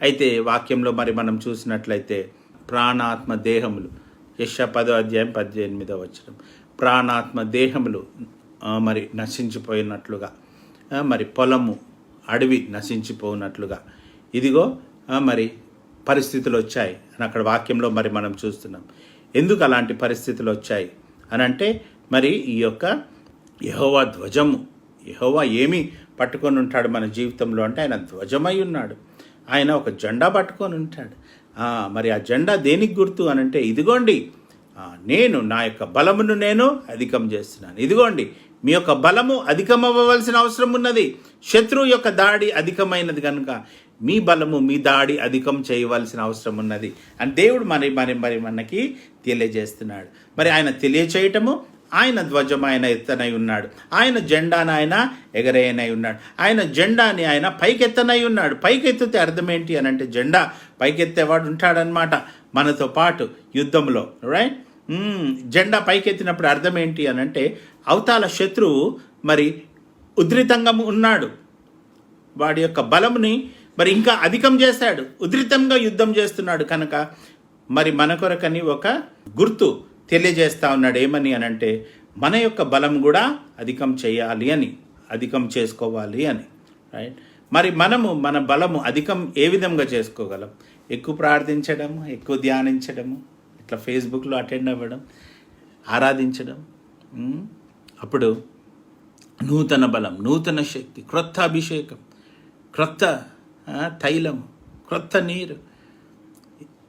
అయితే వాక్యంలో మరి మనం చూసినట్లయితే ప్రాణాత్మ దేహములు. యశ పదో అధ్యాయం పద్దెనిమిదో వచ్చిన ప్రాణాత్మ దేహములు మరి నశించిపోయినట్లుగా. మరి పొలము అడవి నశించిపోయినట్లుగా ఇదిగో మరి పరిస్థితులు వచ్చాయి అని అక్కడ వాక్యంలో మరి మనం చూస్తున్నాం. ఎందుకు అలాంటి పరిస్థితులు వచ్చాయి అని అంటే మరి ఈ యొక్క యహోవా ధ్వజము యహోవా ఏమి పట్టుకొని ఉంటాడు మన జీవితంలో అంటే ఆయన ధ్వజమై ఉన్నాడు. ఆయన ఒక జెండా పట్టుకొని ఉంటాడు. మరి ఆ జెండా దేనికి గుర్తు అని అంటే ఇదిగోండి నేను నా యొక్క బలమును నేను అధికం చేస్తున్నాను. ఇదిగోండి మీ యొక్క బలము అధికమవ్వవలసిన అవసరం ఉన్నది. శత్రువు యొక్క దాడి అధికమైనది కనుక మీ బలము మీ దాడి అధికం చేయవలసిన అవసరం ఉన్నది అని దేవుడు మరి మరి మరి మనకి తెలియజేస్తున్నాడు. మరి ఆయన తెలియచేయటము ఆయన ధ్వజం ఆయన ఎత్తనై ఉన్నాడు. ఆయన జెండాను ఆయన ఎగరేయనై ఉన్నాడు. ఆయన జెండాని ఆయన పైకెత్తనై ఉన్నాడు. పైకెత్తితే అర్థం ఏంటి అని అంటే జెండా పైకెత్తేవాడు ఉంటాడనమాట మనతో పాటు యుద్ధంలో రైట్ జెండా పైకెత్తినప్పుడు అర్థం ఏంటి అని అంటే అవతాల శత్రువు మరి ఉధృతంగా ఉన్నాడు. వాడి యొక్క బలముని మరి ఇంకా అధికం చేశాడు. ఉధృతంగా యుద్ధం చేస్తున్నాడు కనుక మరి మన కొరకని ఒక గుర్తు తెలియజేస్తా ఉన్నాడు ఏమని అని అంటే మన యొక్క బలం కూడా అధికం చేయాలి అని అధికం చేసుకోవాలి అని రైట్ మరి మనము మన బలము అధికం ఏ విధంగా చేసుకోగలం? ఎక్కువ ప్రార్థించడము ఎక్కువ ధ్యానించడము ఇట్లా ఫేస్బుక్లో అటెండ్ అవ్వడం ఆరాధించడం అప్పుడు నూతన బలం నూతన శక్తి క్రొత్త అభిషేకం క్రొత్త తైలము తైలం క్రొత్త నీరు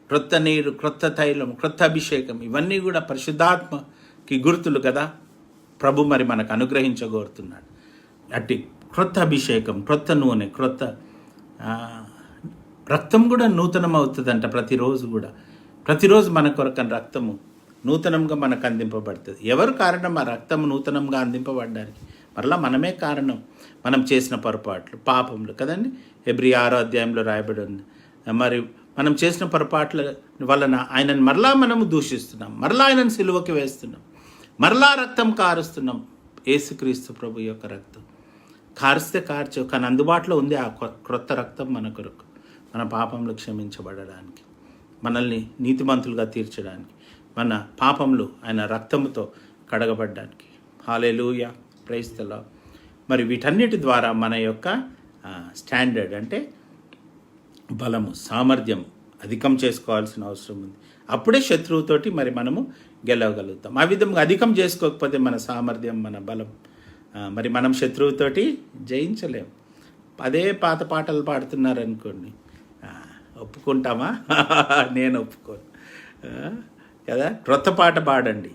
క్రొత్త నీరు క్రొత్త తైలం క్రొత్త అభిషేకం ఇవన్నీ కూడా పరిశుద్ధాత్మకి గుర్తులు కదా? ప్రభు మరి మనకు అనుగ్రహించగోరుతున్నాడు. అట్టి క్రొత్త అభిషేకం క్రొత్త నూనె క్రొత్త రక్తం కూడా నూతనం అవుతుందంట ప్రతిరోజు కూడా. ప్రతిరోజు మన కొరకని రక్తము నూతనంగా మనకు అందింపబడుతుంది. ఎవరు కారణం? ఆ రక్తం నూతనంగా అందింపబడడానికి. మరలా మనమే కారణం. మనం చేసిన పొరపాట్లు పాపములు కదండి? ఎబ్రి ఆరో అధ్యాయంలో రాయబడి ఉంది. మరి మనం చేసిన పొరపాట్ల వలన ఆయనను మరలా మనము దూషిస్తున్నాం. మరలా ఆయనను సిలువకి వేస్తున్నాం. మరలా రక్తం కారుస్తున్నాం. ఏసుక్రీస్తు ప్రభు యొక్క రక్తం. కారిస్తే కార్చు కానీ అందుబాటులో ఉంది ఆ కొ- క్రొత్త రక్తం మన కొరకు. మన పాపంలో క్షమించబడడానికి. మనల్ని నీతిమంతులుగా తీర్చడానికి. మన పాపములు ఆయన రక్తంతో కడగబడ్డానికి. హాలేలుయ ప్రైస్తలో మరి వీటన్నిటి ద్వారా మన యొక్క స్టాండర్డ్ అంటే బలము సామర్థ్యం అధికం చేసుకోవాల్సిన అవసరం ఉంది. అప్పుడే శత్రువుతోటి మరి మనము గెలవగలుగుతాం. ఆ విధంగా అధికం చేసుకోకపోతే మన సామర్థ్యం మన బలం మరి మనం శత్రువుతోటి జయించలేం. అదే పాత పాటలు పాడుతున్నారు అనుకోండి ఒప్పుకుంటామా? నేను ఒప్పుకోను. కదా? క్రొత్త పాట పాడండి.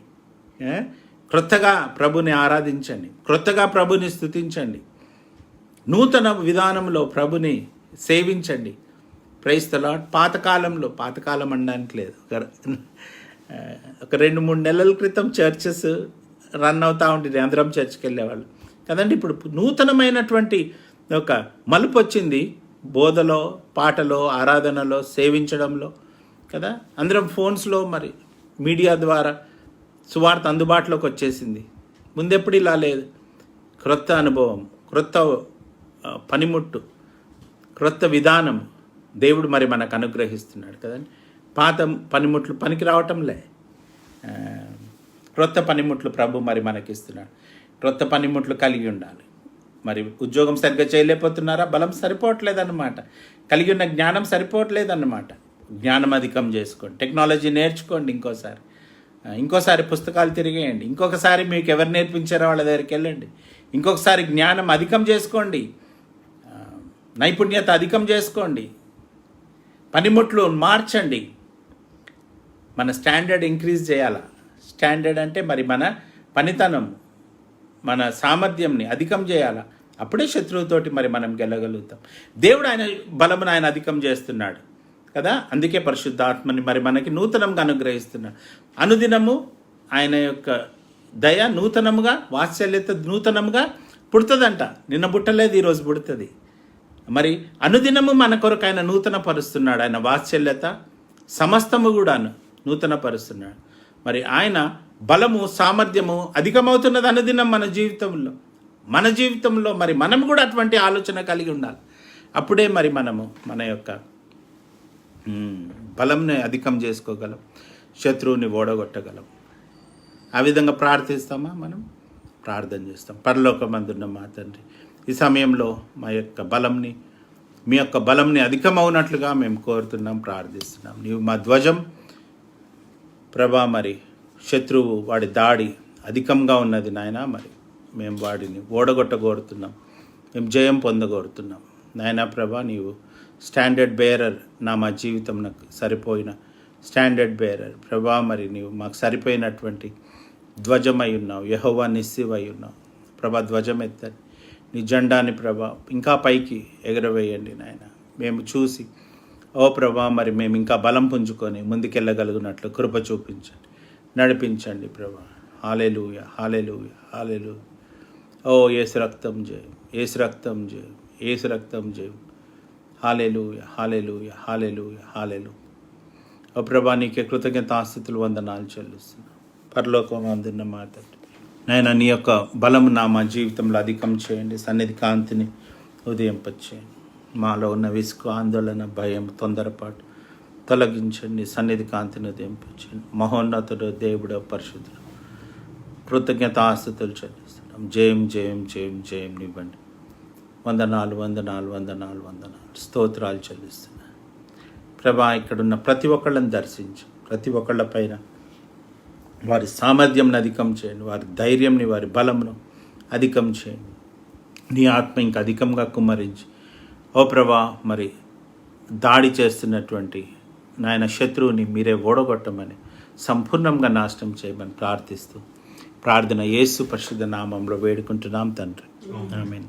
క్రొత్తగా ప్రభుని ఆరాధించండి. క్రొత్తగా ప్రభుని స్థుతించండి నూతన విధానంలో ప్రభుని సేవించండి. ప్రైస్తలా పాతకాలంలో పాతకాలం అనడానికి లేదు. ఒక ఒక రెండు మూడు నెలల క్రితం చర్చెస్ రన్ అవుతూ ఉండేది. అందరం చర్చ్కి వెళ్ళేవాళ్ళు. కదండి ఇప్పుడు నూతనమైనటువంటి ఒక మలుపు వచ్చింది. బోధలో పాటలో ఆరాధనలో సేవించడంలో కదా? అందరం ఫోన్స్లో మరి మీడియా ద్వారా సువార్త అందుబాటులోకి వచ్చేసింది. ముందెప్పుడు ఇలా లేదు. క్రొత్త అనుభవం క్రొత్త పనిముట్టు క్రొత్త విధానం దేవుడు మరి మనకు అనుగ్రహిస్తున్నాడు కదండి. పాత పనిముట్లు పనికి రావటంలే క్రొత్త పనిముట్లు ప్రభు మరి మనకిస్తున్నాడు. క్రొత్త పనిముట్లు కలిగి ఉండాలి. మరి ఉద్యోగం సరిగ్గా చేయలేకపోతున్నారా? బలం సరిపోవట్లేదన్నమాట. కలిగి ఉన్న జ్ఞానం సరిపోవట్లేదన్నమాట. జ్ఞానం అధికం చేసుకోండి. టెక్నాలజీ నేర్చుకోండి ఇంకోసారి. ఇంకోసారి పుస్తకాలు తిరిగేయండి. ఇంకొకసారి మీకు ఎవరు నేర్పించారో వాళ్ళ దగ్గరికి వెళ్ళండి. ఇంకొకసారి జ్ఞానం అధికం చేసుకోండి. నైపుణ్యత అధికం చేసుకోండి. పనిముట్లు మార్చండి. మన స్టాండర్డ్ ఇంక్రీజ్ చేయాలా? స్టాండర్డ్ అంటే మరి మన పనితనం మన సామర్థ్యంని అధికం చేయాలా? అప్పుడే శత్రువుతోటి మరి మనం గెలగలుగుతాం. దేవుడు ఆయన బలమును ఆయన అధికం చేస్తున్నాడు కదా? అందుకే పరిశుద్ధాత్మని మరి మనకి నూతనంగా అనుగ్రహిస్తున్నాడు. అనుదినము ఆయన యొక్క దయ నూతనముగా వాత్సల్యత నూతనముగా పుడుతుందంట. నిన్న పుట్టలేదు ఈరోజు పుడుతుంది. మరి అనుదినము మన కొరకు ఆయన నూతన పరుస్తున్నాడు ఆయన వాత్సల్యత సమస్తము కూడాను నూతన పరుస్తున్నాడు మరి ఆయన బలము సామర్థ్యము అధికమవుతున్నది అనుదినం మన జీవితంలో. మన జీవితంలో మరి మనం కూడా అటువంటి ఆలోచన కలిగి ఉండాలి. అప్పుడే మరి మనము మన యొక్క బలంని అధికం చేసుకోగలం. శత్రువుని ఓడగొట్టగలం. ఆ విధంగా ప్రార్థిస్తామా మనం? ప్రార్థన చేస్తాం. పరలోకమందున్న మా తండ్రి ఈ సమయంలో మా యొక్క బలంని మీ యొక్క బలంని అధికమవునట్లుగా మేము కోరుతున్నాం ప్రార్థిస్తున్నాం. నీవు మా ధ్వజం. ప్రభా మరి శత్రువు వాడి దాడి అధికంగా ఉన్నది నాయన మరి మేము వాడిని ఓడగొట్టగోరుతున్నాం. మేము జయం పొందగోరుతున్నాం. నాయన ప్రభా నీవు స్టాండర్డ్ బేరర్ నా మా జీవితం నాకు సరిపోయిన స్టాండర్డ్ బేరర్. ప్రభా మరి నీవు మాకు సరిపోయినటువంటి ధ్వజమై ఉన్నావు. యహోవా నిస్సివై ఉన్నావు. ప్రభా ధ్వజం ఎత్తండి నీ జెండాని ప్రభా ఇంకా పైకి ఎగరవేయండి నాయన. మేము చూసి ఓ ప్రభా మరి మేము ఇంకా బలం పుంజుకొని ముందుకెళ్ళగలుగునట్లు కృప చూపించండి. నడిపించండి ప్రభా. హాలేలుయ హాలేలుయ హాలేలు ఓ ఏసు రక్తం జయం ఏసు రక్తం జయం ఏసు రక్తం జయం. హాలేలుయ హాలేలుయ హాలేలుయ హాలేలు ఓ ప్రభా నీకే కృతజ్ఞత ఆస్తుతులు వందనాలు చెల్లిస్తున్నాను పరలోకం అందున్న మాట నాయన నీ యొక్క బలము నా మా జీవితంలో అధికం చేయండి. సన్నిధి కాంతిని ఉదయింపచేయండి. మాలో ఉన్న విసుగు ఆందోళన భయం తొందరపాటు తొలగించండి. సన్నిధి కాంతిని ఉదయింపచేయండి. మహోన్నతుడు దేవుడు పరిశుద్ధుడు కృతజ్ఞత ఆస్తుతులు చెల్లిస్తున్నాం. జయం జయం జయం జయం ఇవ్వండి. వందనాలు వందనాలు వందనాలు వందనాలు. స్తోత్రాలు చెల్లిస్తున్నాను ప్రభా ఇక్కడున్న ప్రతి ఒక్కళ్ళని దర్శించు. ప్రతి ఒక్కళ్ళ పైన వారి సామర్థ్యంని అధికం చేయండి వారి ధైర్యంని వారి బలంను అధికం చేయండి. నీ ఆత్మ ఇంకా అధికంగా కుమ్మరించి ఓ ప్రభా మరి దాడి చేస్తున్నటువంటి నాయన శత్రువుని మీరే ఓడగొట్టమని సంపూర్ణంగా నాశనం చేయమని ప్రార్థిస్తూ ప్రార్థన యేసు పరిశుద్ధ నామంలో వేడుకుంటున్నాం తండ్రి. ఆమేన్.